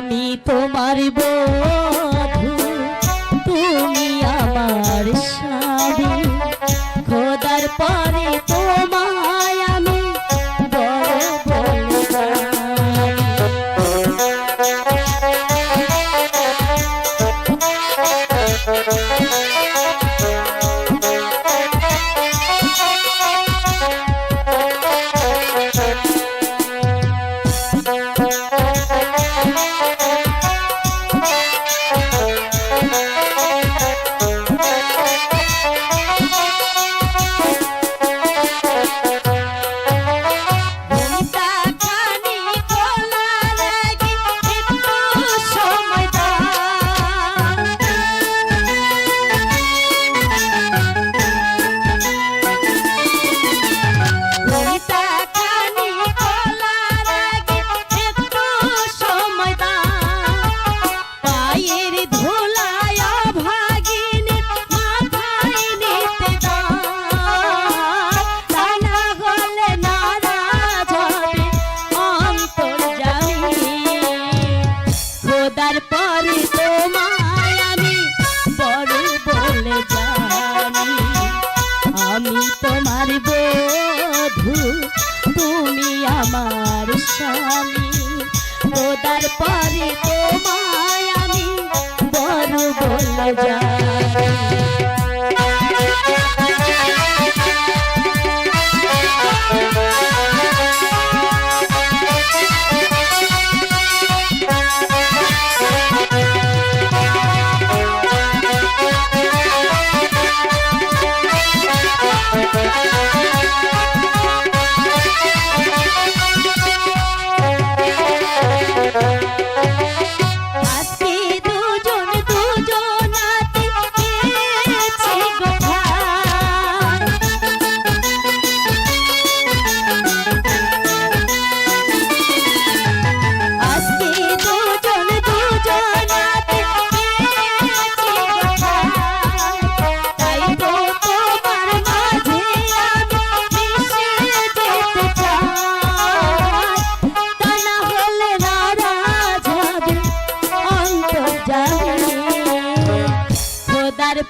আমি তোমার বধু তুমি আমার স্বামী। আমার বধু তুমি আমার স্বামী। ওদার পরে তোমায় আমি বড় বলে যাই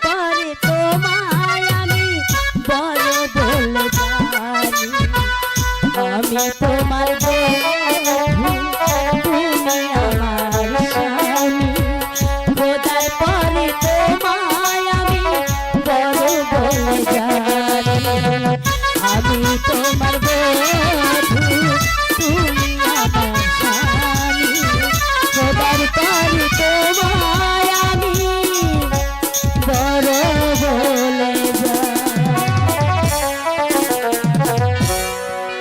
পরে তোমায় আমি বড় বলে জানি। আমি তোমার বড়